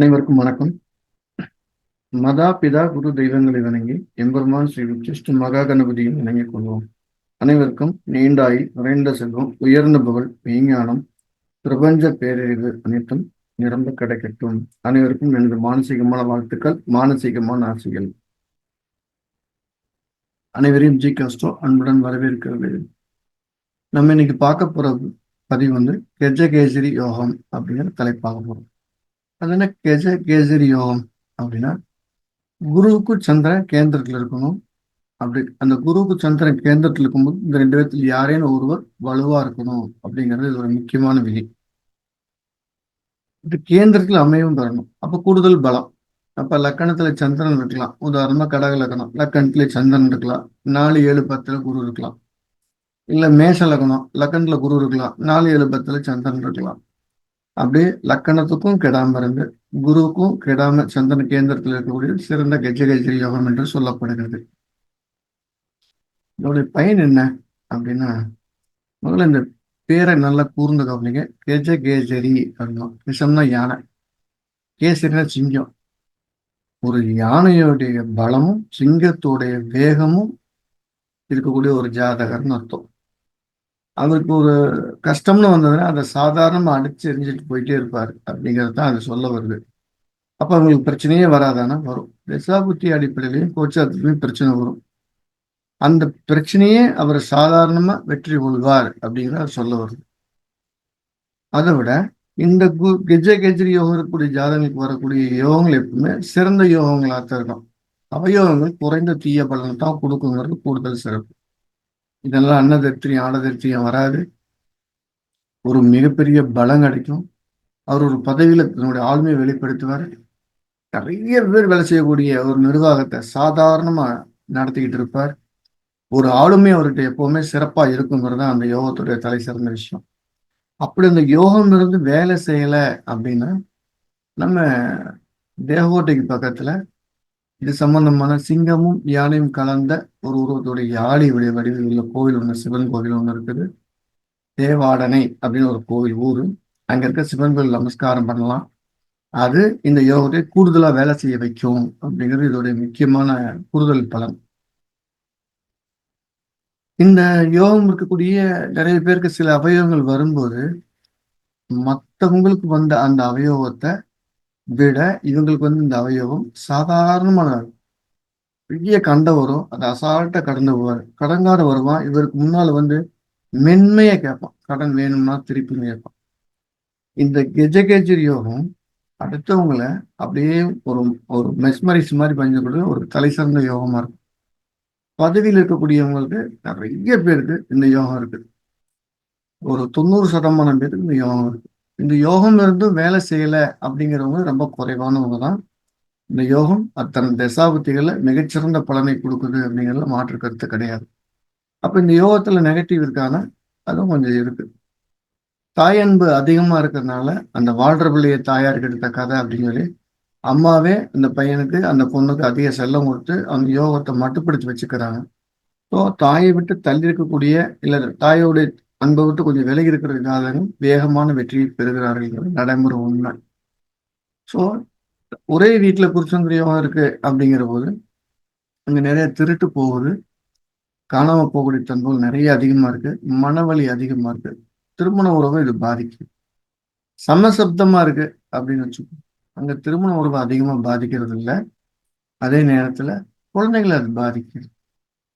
அனைவருக்கும் வணக்கம். மதா பிதா குரு தெய்வங்களை வணங்கி எம்பெருமான் ஸ்ரீ உச்சிஷ்டு மகா கணபதியும் வணங்கிக் கொள்வோம். அனைவருக்கும் நீண்டாய் நிறைந்த செல்வம் உயர்ந்த புகழ் மெய்ஞானம் பிரபஞ்ச பேரறிவு அனைத்தும் நிரம்ப கிடைக்கட்டும். அனைவருக்கும் எனது மானசீகமான வாழ்த்துக்கள் மானசீகமான ஆசைகள். அனைவரையும் ஜி கஸ்டோ அன்புடன் வரவேற்கிறது. நம்ம இன்னைக்கு பார்க்க போற பதிவு வந்து கெஜகேசரி யோகம் அப்படிங்கிற தலைப்பாக போறோம். அது என்ன கெஜ கேசரி யோகம் அப்படின்னா குருவுக்கு சந்திரன் கேந்திரத்தில் இருக்கணும். அப்படி அந்த குருவுக்கு சந்திரன் கேந்திரத்தில் இருக்கும்போது இந்த ரெண்டு பேர்த்தில் யாரேனும் ஒருவர் வலுவா இருக்கணும் அப்படிங்கிறது இது ஒரு முக்கியமான விதி. இது கேந்திரத்தில் அமையவும் தரணும். அப்ப கூடுதல் பலம். அப்ப லக்கணத்துல சந்திரன் இருக்கலாம். உதாரணமா கடக லக்கணம். லக்கணத்துல சந்திரன் இருக்கலாம். நாலு ஏழு பத்துல குரு இருக்கலாம். இல்ல மேஷ லக்கணம். லக்கணத்துல குரு இருக்கலாம். நாலு ஏழு பத்துல சந்திரன் இருக்கலாம். அப்படியே லக்கணத்துக்கும் கெடாம இருந்து குருவுக்கும் கெடாம சந்திரன் கேந்திரத்தில் இருக்கக்கூடிய சிறந்த கஜகஜரி யோகம் என்று சொல்லப்படுகிறது. இதோடைய பயன் என்ன அப்படின்னா முதல்ல இந்த பேரை நல்லா கூர்ந்து கவனிங்க. கெஜ கேஜரி அப்படின்னா விஷம்னா யானை. கேசரினா சிங்கம். ஒரு யானையோடைய பலமும் சிங்கத்தோடைய வேகமும் இருக்கக்கூடிய ஒரு ஜாதகர்னு அர்த்தம். அவருக்கு ஒரு கஷ்டம்னு வந்ததுன்னா அதை சாதாரணமாக அடிச்சு எரிஞ்சிட்டு போயிட்டே இருப்பார். அப்படிங்கிறது தான் அது சொல்ல வருது. அப்போ அவங்களுக்கு பிரச்சனையே வராதானா? வரும். தசாபுத்தி அடிப்படையிலையும் கோச்சாரத்துலையும் பிரச்சனை வரும். அந்த பிரச்சனையே அவர் சாதாரணமா வெற்றி கொள்வார் அப்படிங்கிறத சொல்ல வருது. அதை விட இந்த கு கெஜ கெஜ்ரி யோகம் இருக்கக்கூடிய ஜாதகங்களுக்கு வரக்கூடிய யோகங்கள் எப்பவுமே சிறந்த யோகங்களாக தான் இருக்கும். அவயோகங்கள் குறைந்த தீய பலனை தான் கொடுக்குங்கிறது கூடுதல் சிறப்பு. இதெல்லாம் அன்னதரித்திரியம் ஆடதரித்திரியம் வராது. ஒரு மிகப்பெரிய பலம் கிடைக்கும். அவர் ஒரு பதவியில் தன்னுடைய ஆளுமையை வெளிப்படுத்துவார். நிறைய பேர் வேலை செய்யக்கூடிய ஒரு நிர்வாகத்தை சாதாரணமாக நடத்திக்கிட்டு இருப்பார். ஒரு ஆளுமை அவர்கிட்ட எப்பவுமே சிறப்பாக இருக்குங்கிறது அந்த யோகத்துடைய தலை சிறந்த விஷயம். அப்படி அந்த யோகம் இருந்து வேலை செய்யலை அப்படின்னா நம்ம தேவகோட்டைக்கு பக்கத்தில் இது சம்பந்தமான சிங்கமும் யானையும் கலந்த ஒரு உருவத்துடைய யாழி வடிவில் உள்ள கோவில் ஒன்று சிவன் கோவில் ஒன்று இருக்குது. தேவாடனை அப்படின்னு ஒரு கோவில் ஊர். அங்க இருக்க சிவன் கோவில் நமஸ்காரம் பண்ணலாம். அது இந்த யோகத்தை கூடுதலா வேலை செய்ய வைக்கும் அப்படிங்கிறது இதோடைய முக்கியமான கூடுதல் பலன் இந்த யோகம் இருக்கக்கூடிய நிறைய பேருக்கு சில அவயவங்கள் வரும்போது மற்றவங்களுக்கு வந்த அந்த அவயோகத்தை விட இவங்களுக்கு வந்து இந்த அவயவம் சாதாரணமான பெரிய கண்ட வரும் அது அசால்ட்டா கடந்து போவார். கடங்கார வருவான் இவருக்கு முன்னால் வந்து மென்மையா கேட்பான். கடன் வேணும்னா திருப்பி கேட்பான். இந்த கெஜகேஜர் யோகம் அடுத்தவங்கள அப்படியே ஒரு ஒரு மெஸ்மரிஸ் மாதிரி பண்ணக்கூடிய ஒரு தலை சிறந்த யோகமா இருக்கும். பதவியில் இருக்கக்கூடியவங்களுக்கு நிறைய பேருக்கு இந்த யோகம் இருக்குது. ஒரு தொண்ணூறு சதமானம் பேருக்கு இந்த யோகம் இருக்கு இந்த யோகம் இருந்தும் வேலை செய்யல அப்படிங்கிறவங்க ரொம்ப குறைவானவங்க தான் இந்த யோகம் அத்தனை தசாபுத்திகளை மிகச்சிறந்த பலனை கொடுக்குது அப்படிங்கிறதுல மாற்று கருத்து கிடையாது. அப்போ இந்த யோகத்தில் நெகட்டிவ் இருக்கான? அதுவும் கொஞ்சம் இருக்கு. தாய் அன்பு அதிகமாக இருக்கிறதுனால அந்த வாழ்ற பிள்ளைய தாயார் எடுத்த கதை அப்படின்னு சொல்லி அம்மாவே அந்த பையனுக்கு அந்த பொண்ணுக்கு அதிக செல்லம் கொடுத்து அந்த யோகத்தை மட்டுப்படுத்தி வச்சுக்கிறாங்க. ஸோ தாயை விட்டு தள்ளி இருக்கக்கூடிய இல்லை தாயோடைய அன்பை விட்டு கொஞ்சம் விலகி இருக்கிற ஜாதகம் வேகமான வெற்றியை பெறுகிறார்கள் நடைமுறை உண்மை. ஸோ ஒரே வீட்டில் புருஷங்கிற யோகம் இருக்கு அப்படிங்கிற போது அங்கே நிறைய திருட்டு போகுது. காணாம போகக்கூடிய தன்புகள் நிறைய அதிகமா இருக்கு. மனவழி அதிகமா இருக்கு. திருமண உறவை இது பாதிக்குது. சமசப்தமா இருக்கு அப்படின்னு வச்சுக்கோங்க அங்கே திருமண உறவு அதிகமாக பாதிக்கிறது இல்லை அதே நேரத்தில் குழந்தைகளை அது பாதிக்குது.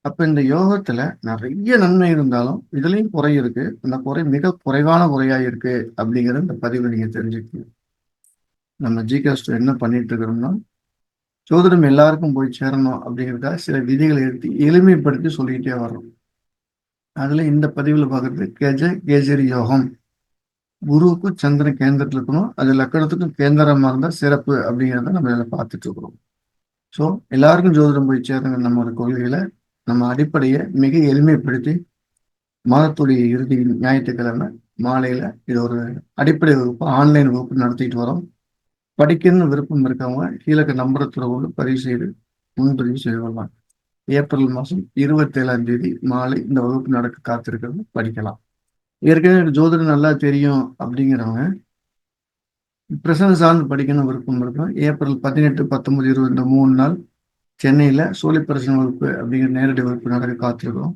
அப்ப இந்த யோகத்துல நிறைய நன்மை இருந்தாலும் இதுலயும் குறை இருக்கு. அந்த குறை மிக குறைவான குறையா இருக்கு அப்படிங்கிற இந்த பதிவு நீங்க தெரிஞ்சுக்கணும். நம்ம ஜிகாஸ்ட் என்ன பண்ணிட்டு இருக்கிறோம்னா ஜோதிடம் எல்லாருக்கும் போய் சேரணும் அப்படிங்கிறதுக்காக சில விதிகளை எடுத்து எளிமைப்படுத்தி சொல்லிக்கிட்டே வர்றோம். அதுல இந்த பதிவுல பாக்குறது கேஜ கேஜரி யோகம். குருவுக்கும் சந்திரன் கேந்திரத்தில் இருக்கணும். அது லக்கணத்துக்கும் கேந்திரமா இருந்தா சிறப்பு அப்படிங்கிறத நம்ம இதில் பார்த்துட்டு இருக்கிறோம். ஸோ எல்லாருக்கும் ஜோதிடம் போய் சேருங்க நம்மளோட கொள்கையில. நம்ம அடிப்படையை மிக எளிமைப்படுத்தி மாதத்துடைய இறுதி ஞாயிற்றுக்கிழமை மாலையில இது ஒரு அடிப்படை வகுப்பு ஆன்லைன் வகுப்பு நடத்திட்டு வரோம். படிக்கணும்னு விருப்பம் இருக்கவங்க கீழக்க நம்பரை தொடர்பு பதிவு செய்து முன்பதிவு செய்து கொள்ளலாம். ஏப்ரல் மாதம் இருபத்தேழாம் தேதி மாலை இந்த வகுப்பு நடக்க காத்திருக்கிறது படிக்கலாம். ஏற்கனவே ஜோதிடம் நல்லா தெரியும் அப்படிங்கிறவங்க பிரசன்ன சார்ந்து படிக்கணும் விருப்பம் இருக்கும் ஏப்ரல் பதினெட்டு பத்தொன்பது இருபது இந்த மூணு நாள் சென்னையில் சோழிப்பரசன் வகுப்பு அப்படிங்கிற நேரடி வகுப்பு நடக்க காத்திருக்கிறோம்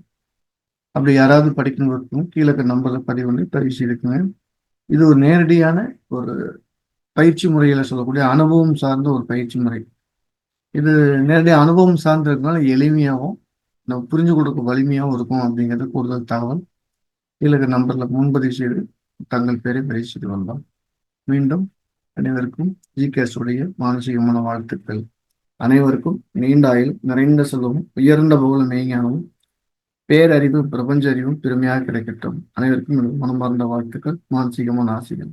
அப்படி யாராவது படிக்கணும் விருப்பம் கீழே நம்பரில் பதிவு பண்ணி பதிவு செய்திருக்குங்க இது ஒரு நேரடியான ஒரு பயிற்சி முறையில் சொல்லக்கூடிய அனுபவம் சார்ந்த ஒரு பயிற்சி முறை. இது நேரடி அனுபவம் சார்ந்திருக்கனால எளிமையாகவும் நம்ம புரிஞ்சு கொடுக்க வலிமையாகவும் இருக்கும் அப்படிங்கிறது கூடுதல் தகவல். கீழே நம்பரில் முன்பதிவு செய்து தங்கள் பேரை பதிவு செய்து வந்தோம் மீண்டும் அனைவருக்கும் ஜிகேஸ் உடைய மானசீகமான வாழ்த்துக்கள். அனைவருக்கும் நீண்ட ஆயுள் நிறைந்த செல்வமும் உயர்ந்த புகழ மெய்ஞானமும் பேரறிவு பிரபஞ்ச அறிவும் பெருமையாக கிடைக்கட்டும். அனைவருக்கும் மனமார்ந்த வாழ்த்துக்கள் மானசீகமான ஆசைகள்